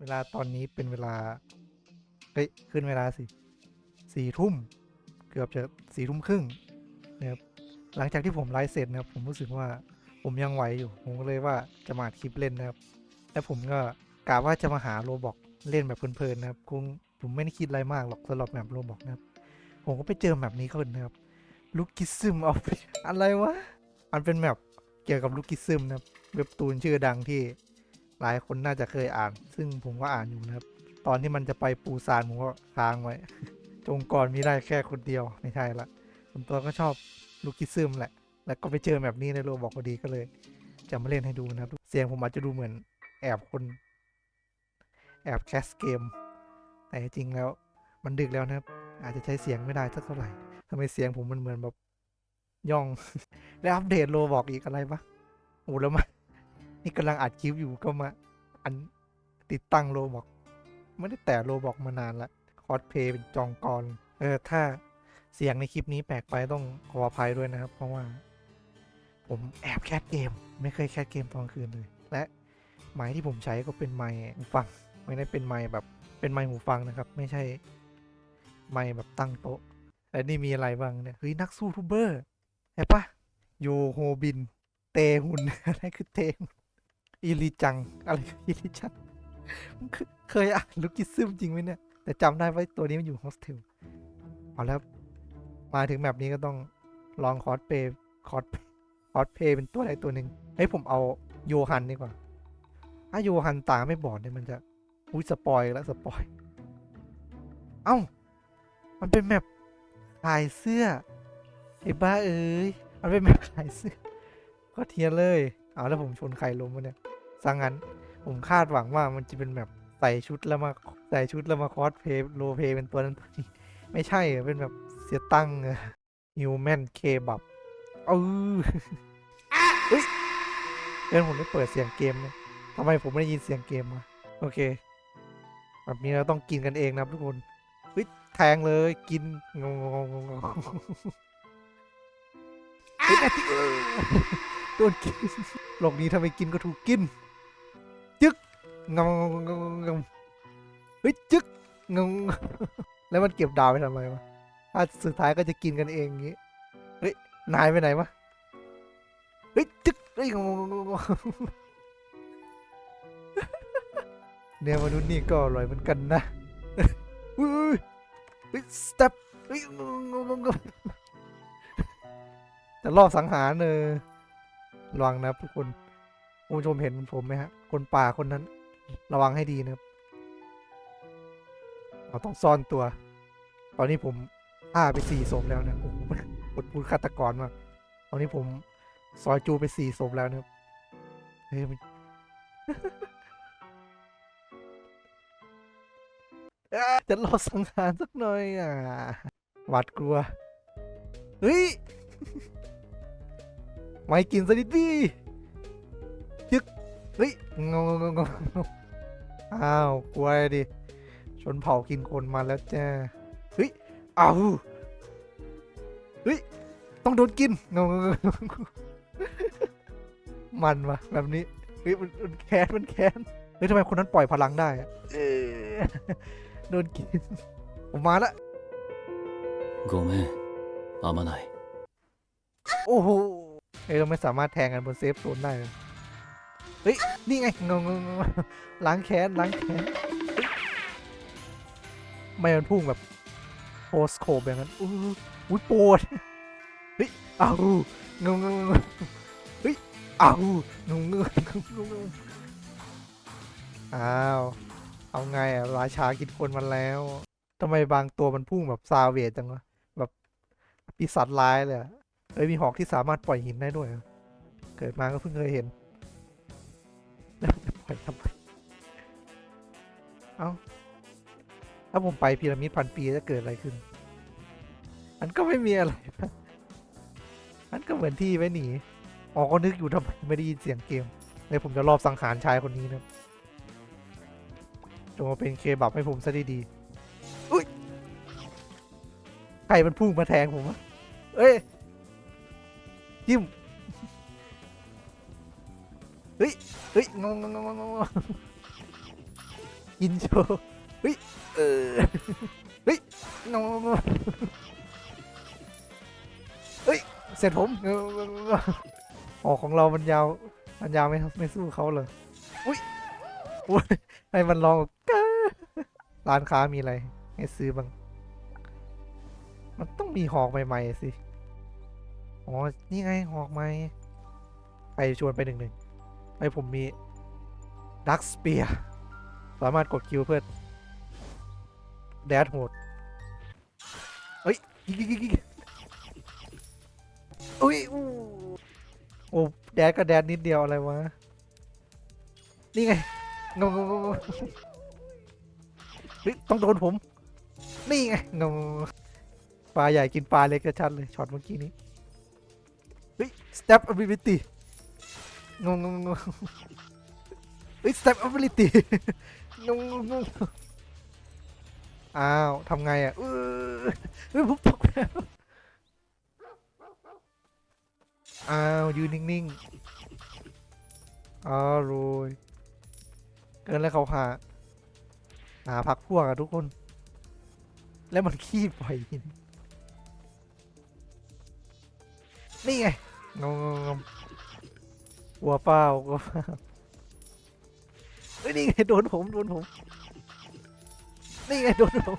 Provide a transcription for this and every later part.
เวลาตอนนี้เป็นเวลาเฮ้ยขึ้นเวลาสิสี่ทุ่มเกือบจะสี่ทุ่มครึ่งนะครับหลังจากที่ผมไลฟ์เสร็จนะครับผมรู้สึกว่าผมยังไหวอยู่ ผมก็เลยว่าจะมาอัดคลิปเล่นนะครับ และผมก็กะว่าจะมาหาโรบอกเล่นแบบเพลินๆนะครับคงผมไม่ได้คิดอะไรมากหรอกสำหรับแบบโรบอกนะครับ ผมก็ไปเจอแบบนี้ขึ้นนะครับลูกิซึมออฟอะไรวะมันเป็นแบบเกี่ยวกับลูกิซึมนะครับ เว็บตูนชื่อดังที่ หลายคนน่าจะเคยอ่าน ซึ่งผมก็อ่านอยู่นะครับ ตอนที่มันจะไปปูซานผมก็ค้างไว้ จงกรมีได้แค่คนเดียวไม่ใช่ละส่วนตัวก็ชอบลูกิซึมแหละ แล้วก็ไปเจอแบบนี้ในโลบอกพอดีก็เลย จะมาเล่นให้ดูนะครับ เสียงผมอาจจะดูเหมือนแอบคน แอบแคสเกม แต่จริงแล้วมันดึกแล้วนะครับ อาจจะใช้เสียงไม่ได้สักเท่าไหร่ทำไมเสียงผมมันเหมือนแบบย่อง แล้วอัปเดตโลบอกอีกอะไรปะโอ้แล้วมา นี่กำลังอัดคลิปอยู่ก็มา อันติดตั้งโลบอกไม่ได้แต่โลบอกมานานละคอสเพย์เป็นจองกรเออถ้าเสียงในคลิปนี้แปลกไปต้องขออภัยด้วยนะครับ เพราะว่า ผมแอบแคสเกม ไม่เคยแคสเกมตอนคืนเลย และไม้ที่ผมใช้ก็เป็นไม้หูฟัง ไม่ได้เป็นไม้แบบเป็นไม้หูฟังนะครับ ไม่ใช่ไม้แบบตั้งโต๊ะและนี่มีอะไรบ้างเนี่ยเฮ้ยนักสู้ทูเบอร์เห็นปะโยโฮบิน เตหุนอะไรคือเตหุน อิริจัง อะไรอิริจังมเคเคยอ่านลูกิซึมจริงไหมเนี่ย แต่จำได้ว่าตัวนี้มันอยู่โฮสเทลเอาแล้ว มาถึงแบบนี้ก็ต้องลองคอสเพย์คอสคอสเพย์เป็นตัวใดตัวหนึ่งเฮ้ยผมเอาโยฮันดีกว่า ถ้าโยฮันตาไม่บอดเนี่ยมันจะ อุ้ยสปอยแล้วสปอย เอ้า มันเป็นแมปขายเสื้อไอ้บ้าเอ้ย มันเป็นแมปขายเสื้อ ก็เทียนเลย เอาแล้วผมชนใครล้มวะเนี่ย สังงั้น ผมคาดหวังว่ามันจะเป็นแบบใส่ชุดแล้วมาใส่ชุดแล้วมาคอสเพย์โลเพย์เป็นตัวนั้นตัวนี้ไม่ใช่เป็นแบบเสียตั้งฮิวแมนเคบับเออเฮ้ยเดี๋ยวผมได้เปิดเสียงเกมเนี่ยทำไมผมไม่ได้ยินเสียงเกมมาโอเค แบบนี้เราต้องกินกันเองนะทุกคนเฮ้ยแทงเลยกินงงงงงโดนกินโลกนี้ถ้าไมกินก็ถูกกิน งงงงงงงเฮ้ยจึ๊กงงแล้วมันเก็บดาวไปทำไมวะถ้าสุดท้ายก็จะกินกันเองอย่างงี้เฮ้ยนายไปไหนวะเฮ้ยจึ๊กเฮ้ยงงงงงงเนี่ยมนุษย์นี่ก็อร่อยเหมือนกันนะอุ้ยเฮ้ยสเต็ปเฮ้ยงงงงงแต่รอบสังหารเนอระวังนะทุกคนคุณผู้ชมเห็นผมไหมฮะ คนป่าคนนั้น ระวังให้ดีนะครับเราต้องซ่อนตัว ตอนนี้ผมฆ่าไปสี่ศพแล้วนะโอ้โหปวดพูดฆาตกรมาตอนนี้ผมซอยจูไปสี่ศพแล้วนะครับเฮ้ยมันอ่าจะรอสังหารสักหน่อยอะหวาดกลัว เฮ้ย ไม่กินซะดิดิยึกเฮ้ยงงงงงง อ้าว กลัวดิ ชนเผ่ากินคนมาแล้วจ้า เฮ้ย เอาเฮ้ย ต้องโดนกินงงงงงงมันวะแบบนี้ เฮ้ย มันมันแค้น มันแค้น เฮ้ยทำไมคนนั้นปล่อยพลังได้อะเอ้ยโดนกิน ผมมาละ ごめんあまない โอ้โห เฮ้ย เราไม่สามารถแทงกันบนเซฟโซนได้ เฮ้ย นี่ไงงงงงงล้างแค้นล้างแค้นไม่มันพุ่งแบบโพสโคบอย่างนั้นอู้อุ้ยปวดเฮ้ยอ้าวงงงงงเฮ้ยอ้าวงงงงงงอ้าว เอาไงอะราชากินคนมันแล้วทำไมบางตัวมันพุ่งแบบซาเวจจังวะแบบปีศาจร้ายเลยอะเอ้ยมีหอกที่สามารถปล่อยหินได้ด้วยเกิดมาก็เพิ่งเคยเห็น แล้วจะปทำไมเอ้าถ้าผมไปพีระมิดพันปีจะเกิดอะไรขึ้น อันก็ไม่มีอะไร อันก็เหมือนที่ไว้หนี อ๋อ ก็นึกอยู่ทำไมไม่ได้ยินเสียงเกมเลยผมจะรอบสังหารชายคนนี้นะจงมาเป็นเคบับให้ผมซะดีๆอุ้ย ใครมันพุ่งมาแทงผมวะเอ้ยจิ้ม เฮ้ย เฮ้ยงงงงงงงกินโชเฮ้ย เออ เฮ้ยงงงงเฮ้ย เสร็จผมงงงงงอ๋อของเรามันยาว มันยาวไม่ไม่สู้เขาเลย อุ้ยอุ้ยให้มันลองก้าร้านค้ามีอะไร ให้ซื้อบ้าง มันต้องมีหอกใหม่ๆสิ อ๋อ นี่ไงหอกใหม่ ไปชวนไปหนึ่งหนึ่ง ไปผมมีดักสเปียสามารถกดคิวเพื่อแดดโหดเฮ้ยยิงยิงยิงยิงอุ้ยอู้โอ้แดดก็แดดนิดเดียวอะไรวะ นี่ไงงงงงเฮ้ยต้องโดนผม นี่ไงงงงงปลาใหญ่กินปลาเล็กชัดเลยช็อตเมื่อกี้นี้ เฮ้ย step ability งงงงงงเฮ้ย step ability งงงงงอ้าวทำไงอะเออเฮ้ยผมตกแล้วอ้าวยืนนิ่งๆอ้าวรวยเกินแล้วเขาหาหาพักพวกอะทุกคน แล้วมันขี้ปล่อยหินนี่ไงงงงงง กลัวเปล่ากลัวเปล่าเฮ้ยนี่ไงโดนผมโดนผม นี่ไงโดนผม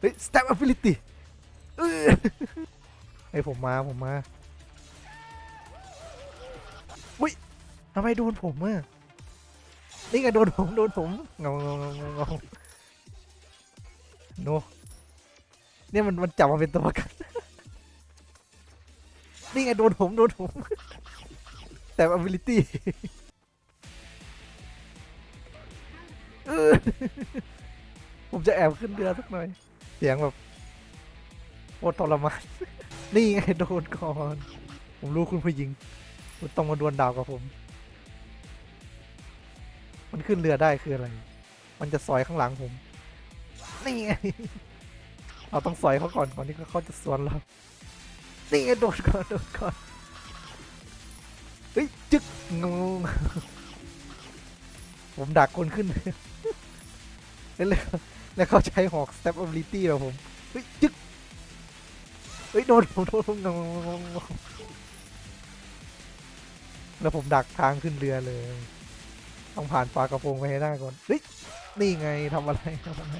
เฮ้ย step ability เออไอยผมมาผมมาอุ้ยทำไมโดนผมอะนี่ไงโดนผมโดนผมงงงงงงงโนเนี่ยมันมันจับมาเป็นตัวประกัน นี่ไงโดนผมโดนผม แต่ ability ผมจะแอบขึ้นเรือสักหน่อย เสียงแบบโคตรทรมาน นี่ไงโดนก่อน ผมรู้คุณผู้หญิง คุณต้องมาดวลดาวกับผม มันขึ้นเรือได้คืออะไร มันจะสอยข้างหลังผม นี่ไง เราต้องสอยเขาก่อนก่อนที่เขาจะสวนเรา นี่ไงโดนก่อนโดนก่อน เฮ้ย จึกงงผมดักคนขึ้น แล้วแล้วเขาใช้หอก step ability แบบผม เฮ้ย จึกเฮ้ย โดนผมโดนผมงงแล้วผมดักทางขึ้นเรือเลย ต้องผ่านปลากระพงไปให้ได้ก่อน เฮ้ย นี่ไงทำอะไรทำอะไร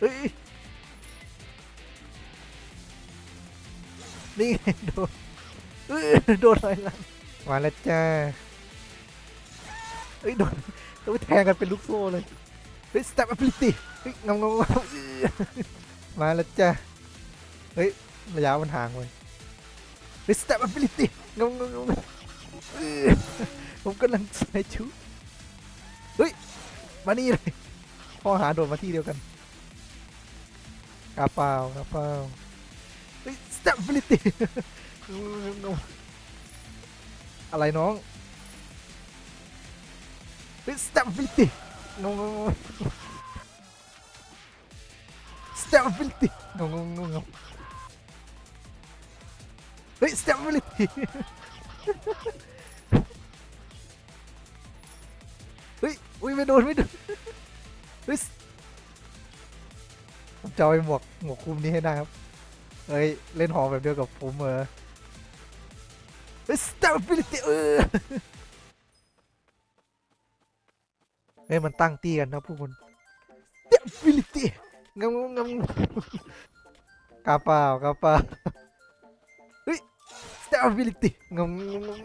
เฮ้ย นี่ไงโดน เอ้ยโดนอะไรล่ะมาแล้วจ้าเฮ้ยโดนโดนแทงกันเป็นลูกโซ่เลยเฮ้ย step ability เฮ้ยงงงงงอื้อมาแล้วจ้าเฮ้ยระยะมันห่างเลยเฮ้ย step ability งงงงงอื้อผมกำลังใส่ชุดเฮ้ยมานี่เลยพ่อหาโดนมาที่เดียวกันกระเป๋ากระเป๋าเฮ้ย stability อ อะไรน้องเฮ้ย stability งงงง stability งงงงงงเฮ้ย stability เฮ้ยอุ้ยไม่โดนไม่โดนเฮ้ยผมจะเอาไอ้หมวกหมวกคลุมนี้ให้ได้ครับเฮ้ยเล่นหอแบบเดียวกับผมเหรอ stability เออเฮ้ยมันตั้งตีกันนะผู้คน stability งงงงงกาเปล่ากาเปล่าเฮ้ย stability งงงงง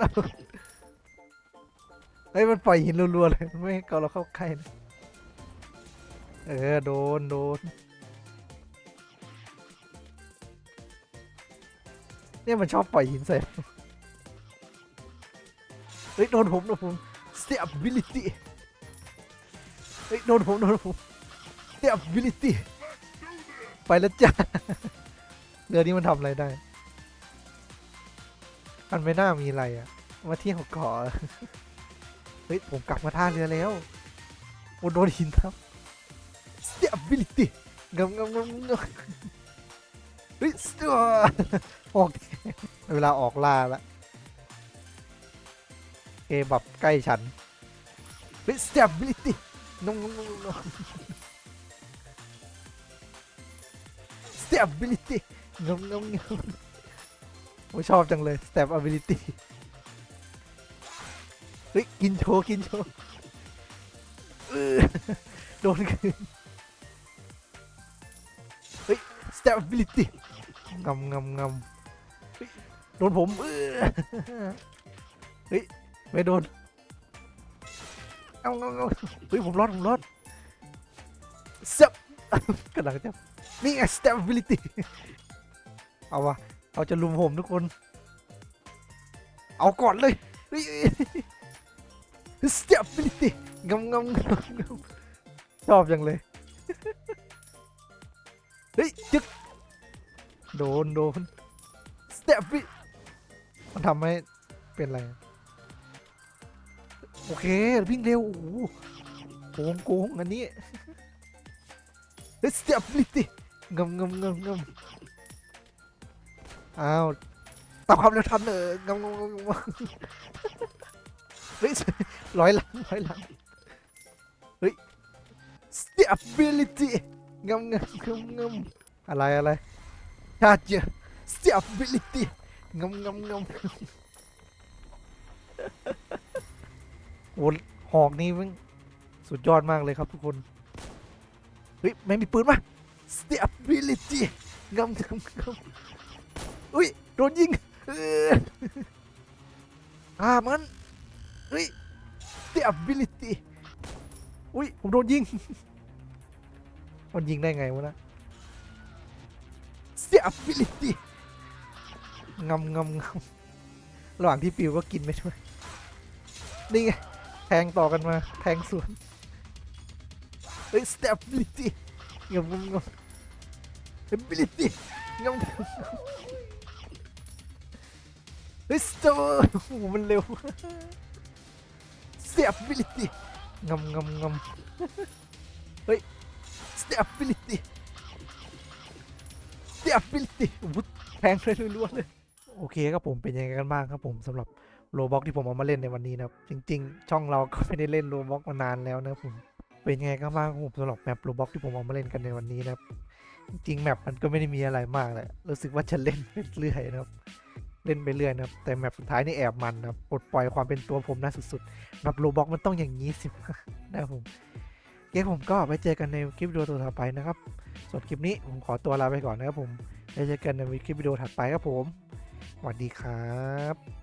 เฮ้ยมันปล่อยหินรัวๆเลยมันไม่ให้เราเข้าใกล้นะเออโดนโดนเนี่ยมันชอบปล่อยหินใส่ เฮ้ยโดนผมโดนผม stability เฮ้ยโดนผมโดนผม stability ไปแล้วจ้าเรือนี้มันทำอะไรได้ มันไม่น่ามีอะไรอะมาที่ยวเกาะเฮ้ย ผมกลับมาท่าเรือแล้วโอ้โดนหินทับ stability งำงำงำงำเฮ้ยออกเวลาออกล่าละ เกแบบใกล้ฉันเฮ้ย stability นงนงนงนง stability งงงงงผมชอบจังเลย stability เฮ้ย กินโชว์กินโชว์เออโดนคืนเฮ้ย stability งำงำงำเฮ้ยโดนผมเออเฮ้ย ไม่โดน เอาเอาเอาเฮ้ยผมรอดผมรอด step กำลังจะนี่ไง stability เอาวะเอาจะลุมผมทุกคน เอาก่อนเลยเฮ้ย stability งำงำงำงำชอบจังเลย เฮ้ย จึก โดน โดน stability มันทำให้เป็นอะไร โอเควิ่งเร็ว โอ้โหโกงโกงอันนี้เฮ้ย stability งำงำงำงำอ้าวตามความเร็วทันเลยงำงำงำงเฮ้ยร้อยหลังร้อยหลังเฮ้ย stability งำงำงำงำอะไรอะไรชาเจอ stability งำงำงำ โอ้หอกนี้มันสุดยอดมากเลยครับทุกคน เฮ้ย ไม่มีปืนปะ stability งำงำงำอุ้ย โดนยิงอ่ามันเฮ้ย stability อุ้ย ผมโดนยิง มันยิงได้ไงวะนะ stability งำงำงำระหว่างที่ปิวก็กินไปด้วยนี่ไง ทงต่อกันมา แทงสวน เฮ้ย stability งำงำงำ ability งำงเฮ้ย stop โอ้โหมันเร็ว stability งำงำงำเฮ้ย stability stability วุ้แทงเลยรัวๆเลยโอเคครับผมเป็นยังไงกันบ้างครับผมสำหรับ โลบ็อกที่ผมเอามาเล่นในวันนี้นะครับ จริง ๆ ช่องเราก็ไม่ได้เล่นโลบ็อกมานานแล้วนะผมเป็นไงกันบ้างผมสำหรับแมปโรบ็อกที่ผมเอามาเล่นกันในวันนี้นะครับจริงๆแมปมันก็ไม่ได้มีอะไรมากเลยรู้สึกว่าจะเล่นไปเรื่อยนะครับ เล่นไปเรื่อยนะครับ แต่แมปสุดท้ายนี่แอบมันนะปลดปล่อยความเป็นตัวผมน่าสุดๆแมปโรบ็อกมันต้องอย่างนี้สินะครับผมเกมผมก็ไว้เจอกันในคลิปวิดีโอต่อไปนะครับส่วนคลิปนี้ผมขอตัวลาไปก่อนนะครับผมไว้เจอกันในคลิปวิดีโอถัดไปครับผมสวัสดีครับ